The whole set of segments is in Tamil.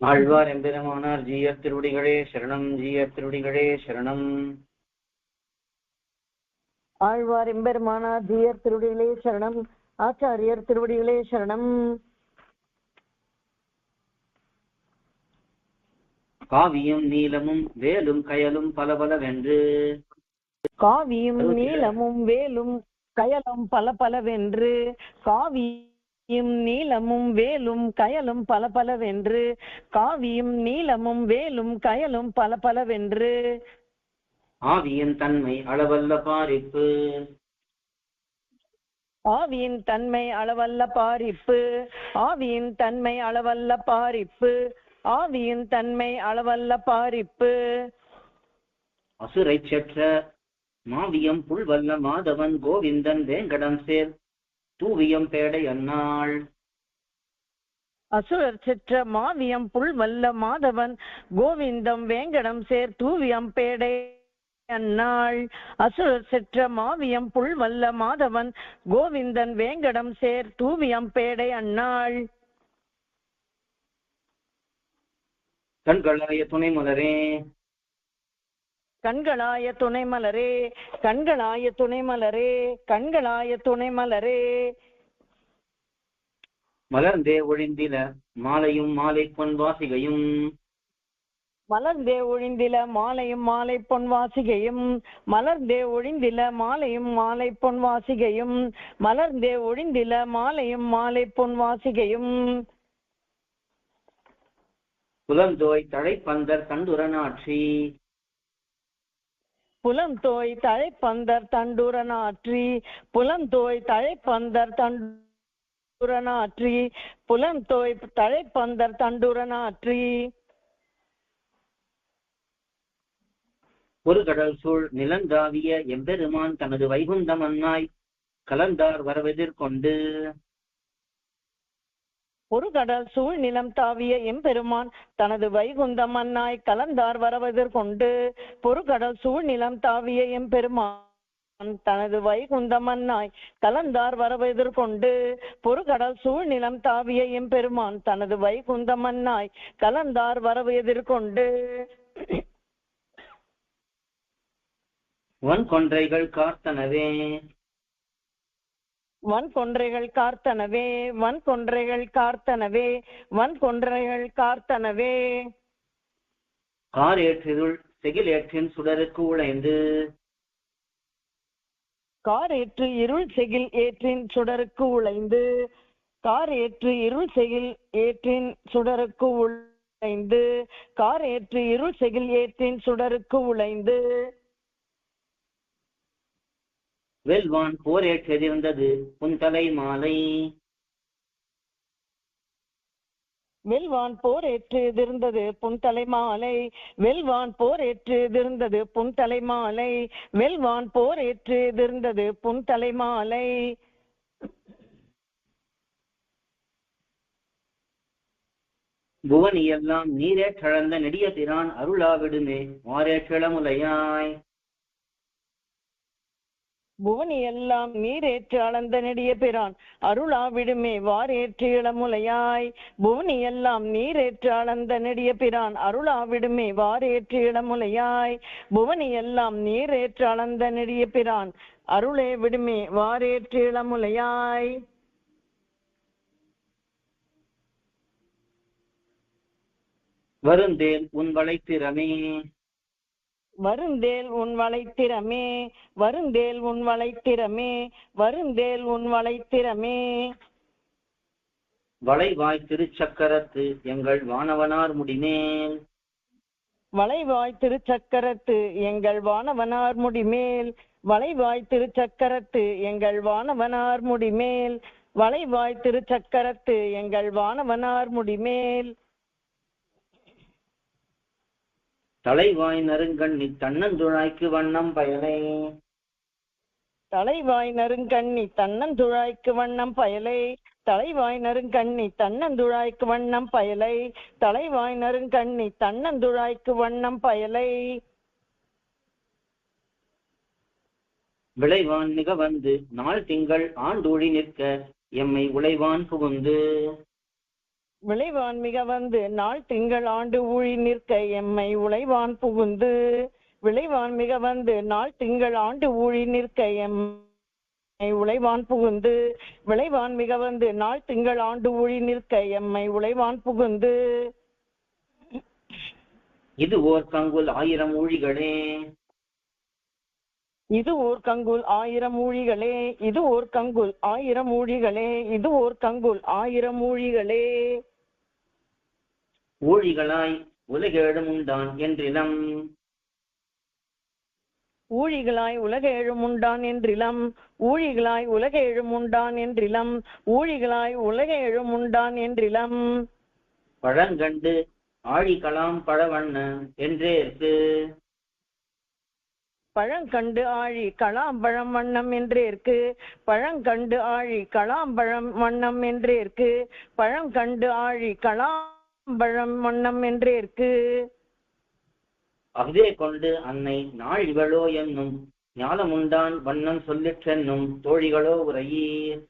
ஆழ்வார் எம்பெருமானார் ஜீயர் திருவடிகளே சரணம் ஜீயர் திருவடிகளே சரணம். ஆழ்வார் எம்பெருமானார் ஜீயர் திருவடிகளே சரணம் ஆச்சாரியர் திருவடிகளே சரணம். காவியும் நீலமும் வேலும் கயலும் பல பலவென்று காவியும் நீலமும் வேலும் கயலும் பல பலவென்று காவியும் நீலமும் வேலும் கயலும் பல பலவென்று காவியும் நீலமும் வேலும் கயலும் பல பலவென்று ஆவியின் தன்மை அளவல்ல பாரிப்பு. ஆவியின் தன்மை அளவல்ல பாரிப்பு. ஆவியின் தன்மை அளவல்ல பாரிப்பு. ஆவியின் தன்மை அளவல்ல பாரிப்பு. அசுரை செற்ற மாவியம் புல்வல்ல மாதவன் கோவிந்தன் வேங்கடம் சேர். தூவியம் பேடை அன்னாள். அசுரர் செற்ற மாவியம் புல்வல்ல மாதவன் கோவிந்தம் வேங்கடம் சேர் தூவியம் பேடை அந்நாள் அசுரர் செற்ற மாவியம் புல்வல்ல மாதவன் கோவிந்தன் வேங்கடம் சேர் தூவியம் பேடை அந்நாள் கண்களாய துணை மலரே. கண்களாய துணை மலரே கண்களாய துணை மலரே கண்களாய துணை மலரே. மலர்ந்தே ஒழிந்தில மாலையும் மாலை பொன் வாசிகையும். மலர்ந்தே ஒழிந்தில மாலையும் மாலை பொன் வாசிகையும். மலர்ந்தே ஒழிந்தில மாலையும் மாலை பொன் வாசிகையும். மலர்ந்தே ஒழிந்தில மாலையும் மாலை பொன் வாசிகையும். புலந்தோய் தழைப்பந்தர் தண்டுரனாட்சி புலந்தோய் தழைப்பந்தர் தண்டுரனாற்றி புலந்தோய் தழைப்பந்தர் தண்டுரனாற்றி புலந்தோய் தழைப்பந்தர் தண்டுரனாற்றி ஒரு கடல் சூழ் நிலந்தாவிய எம்பெருமான் தனது வைகுந்தம் அன்னாய் கலந்தார் வரவெதிர்கொண்டு ஒரு கடல் சூழ் நிலம் தாவிய எம்பெருமான் தனது வைகுந்தம் அன்னாய் கலந்தார் வரவெதிர்கொண்டு பொறுகடல் சூழ் நிலம் தாவிய எம்பெருமான் தனது வைகுந்தம் அன்னாய் கலந்தார் வரவெதிர்கொண்டு பொறுகடல் சூழ் நிலம் தாவிய எம்பெருமான் தனது வைகுந்தம் அன்னாய் கலந்தார் வரவு எதிர்கொண்டு வன் கொன்றைகள் கார்த்தனவே வன் கொன்றைகள் கார்த்தனவே வன் கொன்றைகள் கார்த்தனவே. வன் கொன்றைகள் கார்த்தனவே காரேற்றிருள் செகிலேற்றின் சுடருக்கு உழைந்து. கார் ஏற்று இருள் செகில் ஏற்றின் சுடருக்கு உழைந்து. கார் ஏற்று இருள் செகில் ஏற்றின் சுடருக்கு உழைந்து. கார் ஏற்று இருள் செகில் ஏற்றின் சுடருக்கு உழைந்து. வெல்வான் போரேற்றெதிர்ந்தது புன்தலை மாலை. வெல்வான் போர் ஏற்று எதிர்ந்தது புன்தலை மாலை. வெல்வான் போர் ஏற்று எதிர்ந்தது புன்தலை மாலை. வெல்வான் போர் ஏற்று எதிர்ந்தது புன்தலை மாலை. புவனி எல்லாம் நீரேற்றளந்த நெடிய பிரான் அருளாவிடுமே வாரேற்றளமுலையாய் புவனி எல்லாம் நீரேற்று அளந்த நெடிய பிரான். அருளா விடுமே வாரேற்று இளமுலையாய். புவனி எல்லாம் நீரேற்று அளந்த நெடிய பிரான். அருளா விடுமே வாரேற்று இளமுலையாய். புவனி எல்லாம் நீரேற்று அளந்த நெடிய பிரான். அருளே விடுமே வாரேற்று இளமுலையாய். வருந்தேன் உன் வளைத்திறமே. வருந்தேல் உன் வளைத்திறமே வருந்தேல் உன் வளைத்திறமே வருந்தேல் உன் வளைத்திறமே வளைவாய் திருச்சக்கரத்து எங்கள் வானவனார் முடிமேல். வளைவாய் திருச்சக்கரத்து எங்கள் வானவனார் முடிமேல். வளைவாய் திருச்சக்கரத்து எங்கள் வானவனார் முடிமேல். வளைவாய் திருச்சக்கரத்து எங்கள் வானவனார் முடிமேல். தலைவாய் நறுங்கண்ணி தன்னந்துழாய்க்கு வண்ணம் பயனை தலைவாய் நறுங்கண்ணி தன்னந்துழாய்க்கு வண்ணம் பயலை. தலைவாய் நறுங்கண்ணி தன்னந்துழாய்க்கு வண்ணம் பயலை. தலைவாய் நறுங்கண்ணி தன்னந்துழாய்க்கு வண்ணம் பயலை. விளைவான் மிக வந்து நாள் திங்கள் ஆண்டூழி நிற்க எம்மை உழைவான் புகுந்து. விளைவான் மிக வந்து நாள் திங்கள் ஆண்டு ஊழி நிற்க எம்மை உழைவான் புகுந்து. விளைவான் மிக வந்து நாள் திங்கள் ஆண்டு ஊழி நிற்க எம்மை உழைவான் புகுந்து. விளைவான் மிக வந்து நாள் திங்கள் ஆண்டு ஊழி நிற்க எம்மை உழைவான் புகுந்து. இது ஓர் கங்குல் ஆயிரம் ஊழிகளே. இது ஓர் கங்குல் ஆயிரம் ஊழிகளே. இது ஓர் கங்குல் ஆயிரம் ஊழிகளே. இது ஓர் கங்குல் ஆயிரம் ஊழிகளே. ஊழிகளாய் உலகேழும் உண்டான் என்றிலம். ஊழிகளாய் உலக எழுமுண்டான் என்றிலம். ஊழிகளாய் உலக எழுமுண்டான் என்றிலம். ஊழிகளாய் உலக எழுமுண்டான் என்றிலம். பழங்கண்டு ஆழிகளாம் பழவண்ண என்றேற்கு. பழங்கண்டு ஆழி களாம்பழம் வண்ணம் என்றேற்கு. பழங்கண்டு ஆழி களாம்பழம் வண்ணம் என்றேற்கு. பழங்கண்டு ஆழி பழம் வண்ணம் என்றேற்கு அஃதே கொண்டு அன்னை நாள் இவளோ என்னும் ஞானமுண்டான் வண்ணம் சொல்லிற்றென்னும் தோழிகளோ உரையீர்.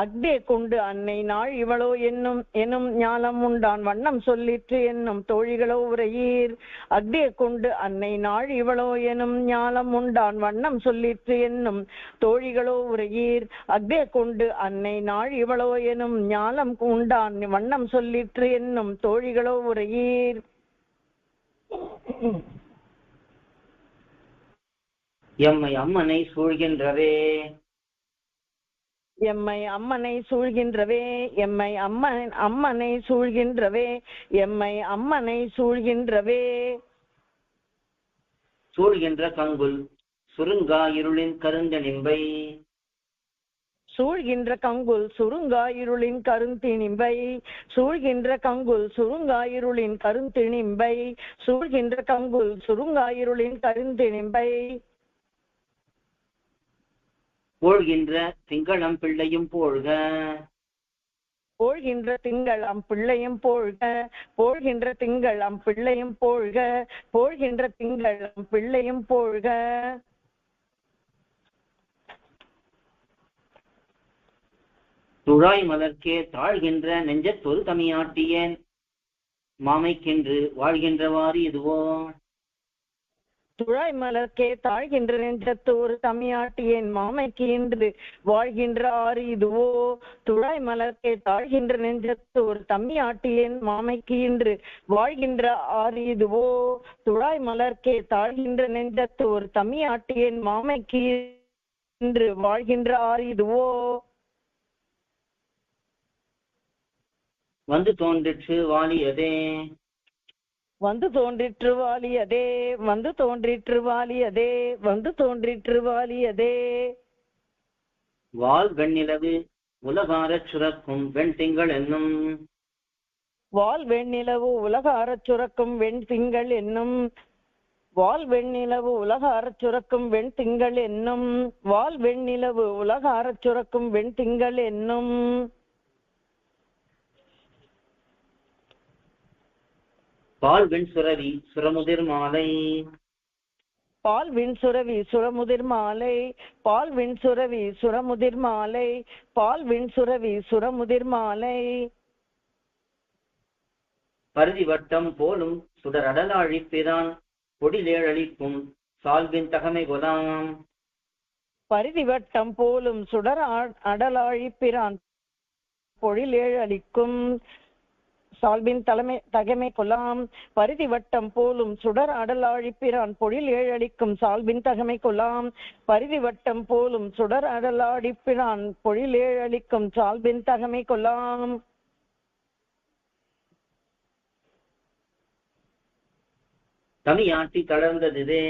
அக்தே கொண்டு அன்னை நாள் இவளோ என்னும் எனும் ஞானம் உண்டான். வண்ணம் சொல்லிற்று என்னும் தோழிகளோ உரையீர். அக்தே கொண்டு அன்னை நாள் இவளோ எனும் ஞானம் உண்டான். வண்ணம் சொல்லிற்று என்னும் தோழிகளோ உரையீர். அக்தே கொண்டு அன்னை நாள் இவளோ எனும் ஞானம் உண்டான். வண்ணம் சொல்லிற்று என்னும் தோழிகளோ உரையீர். எம்மை அம்மனை சூழ்கின்றவே. எம்மை அம்மனை சூழ்கின்றவே எம்மை அம்மன் அம்மனை சூழ்கின்றவே எம்மை அம்மனை சூழ்கின்றவே. சூழ்கின்ற கங்குல் சுருங்கா இருளின் கருந்தனிம்பை. சூழ்கின்ற கங்குல் சுருங்காயிருளின் கருந்திணிம்பை சூழ்கின்ற கங்குல் சுருங்காயிருளின் கருந்திணிம்பை சூழ்கின்ற கங்குல் சுருங்காயிருளின் கருந்திணிம்பை போழ்கின்ற திங்களம் பிள்ளையும் போழ்க. போழ்கின்ற திங்கள் அம் பிள்ளையும் போழ்க. போழ்கின்ற திங்கள் அம் பிள்ளையும் போழ்க. போழ்கின்ற திங்கள் அம் பிள்ளையும் போழ்க. துழாய் மலர்க்கே தாழ்கின்ற நெஞ்சத்தொரு தமியாட்டியேன். மாமைக்கென்று வாழ்கின்றவாறு இதுவோ. துழாய் மலர்க்கே தாழ்கின்ற நெஞ்சத்து ஒரு தமியாட்டியேன் மாமைக்கு இன்று வாழ்கின்ற ஆறு இதுவோ? துழாய் மலர்க்கே தாழ்கின்ற நெஞ்சத்து ஒரு தமியாட்டியேன் மாமைக்கு இன்று வாழ்கின்ற ஆறு இதுவோ? துழாய் மலர்க்கே தாழ்கின்ற நெஞ்சத்து ஒரு தமியாட்டியேன் மாமைக்கு இன்று வாழ்கின்ற ஆறு இதுவோ? வந்து தோன்றிற்று வாலியதே. வந்து தோன்றிற்று வாலியதே வந்து தோன்றிற்று வாலியதே வந்து தோன்றிற்று வாலியதே வால் வெண்ணிலவு உலகாரச் சுரக்கும் வெண்திங்கள் என்னும். வால் வெண்ணிலவு உலக அறச் சுரக்கும் வெண் திங்கள் என்னும். வால் வெண்ணிலவு உலக அறச் சுரக்கும் வெண் திங்கள் என்னும். வால் வெண்ணிலவு உலக அறச் சுரக்கும் வெண் திங்கள் என்னும். பால் வெண் சுரவி சுரமுதிர் மாலை. பால் விண் சுரவி சுரமுதிர் மாலை. பால் விண் சுரவி சுரமுதிர் மாலை. பால் விண் சுரவி சுரமுதிர் மாலை. பருதி வட்டம் போலும் சுடரடலாழிப்பிரான் பொடிலேழளிக்கும் சால்பின் தகமை கொலாம் பரிதி வட்டம் போலும் சுடர் அடலாழிப்பிரான் பொழிலேழ் அளிக்கும் சால்பின் தலைமை தகைமை கொலாம் பரிதி வட்டம் போலும் சுடர் அடலாழிப்பிரான் பொழில் ஏழளிக்கும் சால்பின் தகமை கொலாம் பரிதி வட்டம் போலும் சுடர் அடலாழிப்பிரான் பொழில் ஏழளிக்கும் சால்பின் தகமை கொலாம் தமியாட்டி தளர்ந்ததுவே.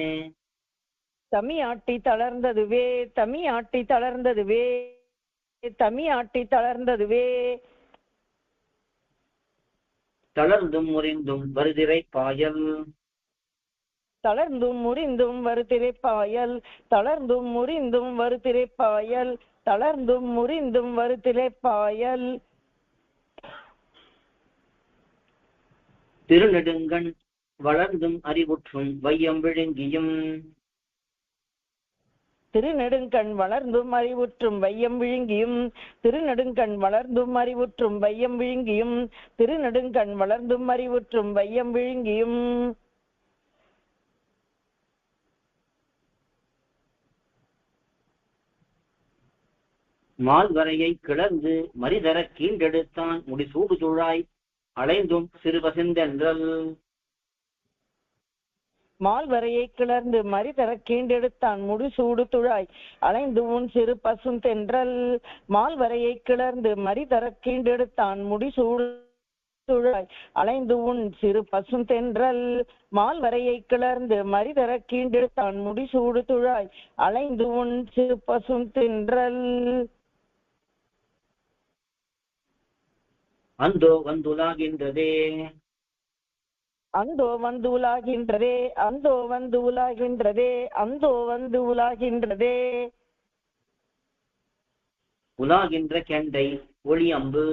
தமியாட்டி தளர்ந்ததுவே தமியாட்டி தளர்ந்ததுவே தமியாட்டி தளர்ந்ததுவே. தளர்ந்தும் முறிந்தும் வருதிரை பாயல். தளர்ந்தும் முறிந்தும் வருத்திரைப்பாயல் தளர்ந்தும் முறிந்தும் வருத்திரைப்பாயல் தளர்ந்தும் முறிந்தும் வருத்திரைப்பாயல் திருநெடுங்கண் வளர்ந்தும் அறிவுற்றும் வையம் விழுங்கியும். திருநெடுங்கண் வளர்ந்தும் அறிவுற்றும் வையம் விழுங்கியும் திருநெடுங்கண் வளர்ந்தும் அறிவுற்றும் வையம் விழுங்கியும் திருநெடுங்கண் வளர்ந்தும் அறிவுற்றும் வையம் விழுங்கியும். மால்வரையை கிளர்ந்து மரிதரக் கீண்டெடுத்தான் முடிசூடு துழாய் அலைந்தும் சிறுபசிந்தென்றல். மால்வரையை கிளர்ந்து மறிதர கீண்டெடுத்தான் முடிசூடு துழாய். அலைந்து உன் சிறு பசும் தென்றல் மால்வரையை கிளர்ந்து மறிதர கீண்டெடுத்தான் முடிசூடு துழாய். அலைந்து உன் சிறு பசும் தென்றல் மால்வரையை கிளர்ந்து மறிதர கீண்டெடுத்தான் முடிசூடு துழாய். அலைந்து உன் சிறு பசும் தென்றல் அந்தோ வந்துலாகின்றதே. அந்தோ வந்து உலாகின்றதே அந்தோ வந்து உலாகின்றதே அந்தோ வந்து உலாகின்றதே. உலாகின்ற கெண்டை ஒளியம்பு.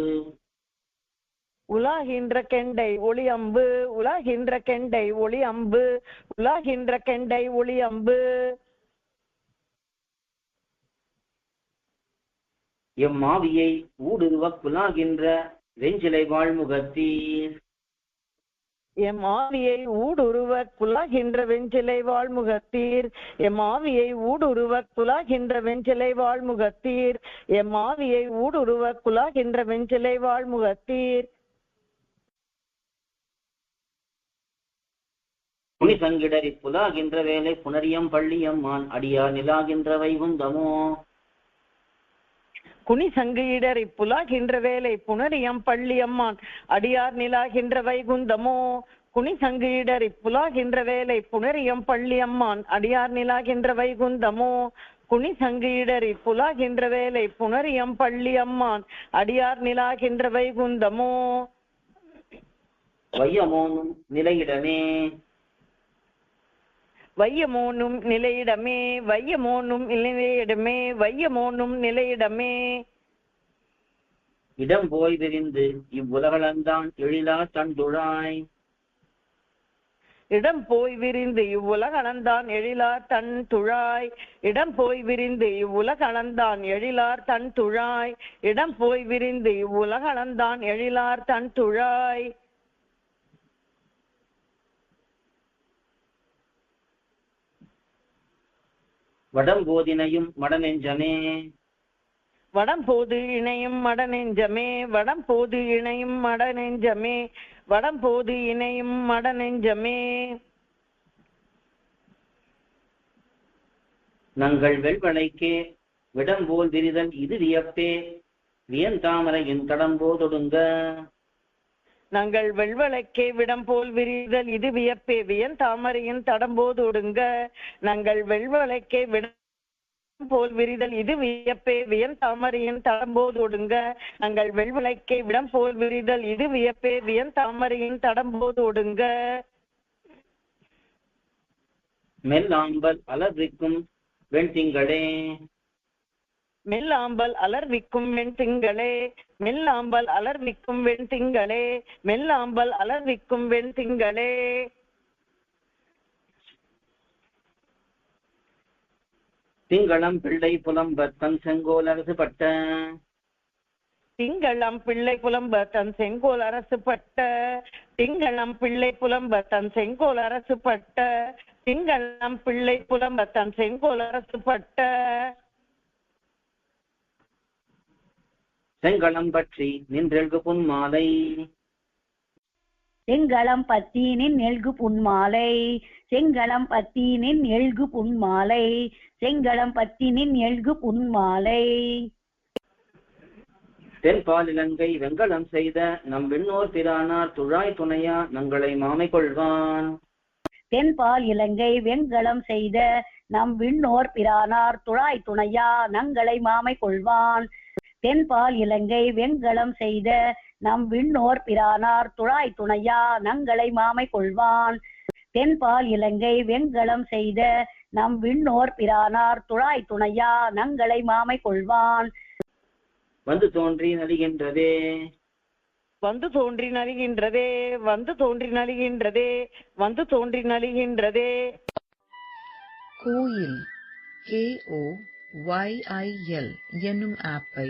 உலாகின்ற கெண்டை ஒளி அம்பு உலாகின்ற கெண்டை ஒளி அம்பு உலாகின்ற கெண்டை ஒளி அம்பு எம்மாவியை ஊடுருவக் குலாகின்ற வெஞ்சிலை வாழ்முகத்தீர் எம் ஆவியை ஊடுருவ குலாகின்ற வெஞ்சிலை வாழ்முகத்தீர் எம் ஆவியை ஊடுருவ குலாகின்ற வெஞ்சிலை வாழ்முகத்தீர் எம் ஆவியை ஊடுருவ குலாகின்ற வெஞ்சிலை வாழ்முகத்தீர் புனிசங்கிடரி புலாகின்ற வேலை புனரியம் பள்ளியம்மான் அடியார் நிலாகின்ற வைகுந்தமோ குனி சங்கையிடரை புலாகின்ற வேலை புனரியம் பள்ளியம்மான். அடியார் நிலாகின்ற வைகுந்தமோ குனி சங்கையிடரை புலாகின்ற வேலை புனரியம் பள்ளியம்மான். அடியார் நிலாகின்ற வைகுந்தமோ குனி சங்கையிடரி புலாகின்ற வேலை புனரியம் பள்ளியம்மான். அடியார் நிலாகின்ற வைகுந்தமோ. வையமோனும் நிலையிடமே வையமோனும் நிலையிடமே வையமோனும் நிலையிடமே வையமோனும் நிலையிடமே. இடம் போய் விரிந்து இவ்வுலகளந்தான் எழிலா தண்டுழாய் இடம் போய் விரிந்து இவ்வுலகளந்தான் எழிலார் தன் துழாய் இடம் போய் விரிந்து இவ்வுலகளந்தான் எழிலார் தன் துழாய் இடம் போய் விரிந்து இவ்வுலகளந்தான் எழிலார் தன் துழாய் வடம்போதினையும் மடநெஞ்சமே. வடம் போது இணையும் மடநெஞ்சமே வடம் போது இணையும் மடநெஞ்சமே வடம் போது இணையும் மடநெஞ்சமே. நங்கள் வெள்வளைக்கே விடம்போல் விரிதல் இது வியப்பே. வியந்தாமரையின் கடம்போதொடுங்க நாங்கள் வெள்வளைக்கே விடம் போல் விரிதல் இது வியப்பே. வியன் தாமரையின் தடம்போது ஒடுங்க. நாங்கள் வெள்வளைக்கே விடம் போல் விரிதல் இது வியப்பே. வியன் தாமரையின் தடம்போது ஒடுங்க. நாங்கள் வெள்வளைக்கே விடம் போல் விரிதல் இது வியப்பே. வியன் தாமரையின் தடம்போது ஒடுங்க. மெல்லாம்பல் அலர்விக்கும் வெண்திங்களே மெல்லாம்பல் அலர்விக்கும் வெண்திங்களே மெல்லாம்பல் அலர்விக்கும் வெண்திங்களே மெல்லாம்பல் அலர்விக்கும் வெண்திங்களே திங்களம் பிள்ளை புலம்பத் தன் செங்கோல் அரசு பட்ட. திங்களம் பிள்ளை புலம்ப தன் செங்கோல் அரசு பட்ட. திங்களம் பிள்ளை புலம்ப தன் செங்கோல் அரசு பட்ட. திங்களம் பிள்ளை புலம்ப தன் செங்கோல் அரசு பட்ட. செங்களம் பற்றி நின்றெழ்கு புன்மாலை. செங்களம் பத்தீனின் எல்கு புன்மாலை. செங்களம் பத்தீனின் எல்கு புன்மாலை. செங்களம் பத்தினின் எல்கு புன்மாலை. தென்பால் இலங்கை வெங்கலம் செய்த நம் விண்ணோர் பிரானார் துழாய் துணையா நங்களை மாமை கொள்வான். தென்பால் இலங்கை வெண்கலம் செய்த நம் விண்ணோர் பிரானார் துழாய் துணையா நங்களை மாமை கொள்வான். தென்பால் இலங்கை வெண்கலம் செய்த நம் விண்ணோர் பிரானார் துழாய் துணையா நங்களை மாமை கொள்வான். தென்பால் இலங்கை வெண்கலம் செய்த நம் விண்ணோர் பிரானார் துழாய் துணையா நங்களை மாமை கொள்வான். வந்து தோன்றி நலிகின்றதே. வந்து தோன்றி நலிகின்றதே. வந்து தோன்றி நலிகின்றதே. வந்து தோன்றி நலிகின்றதே. கோயில் K O Y I L என்னும் ஆப்பை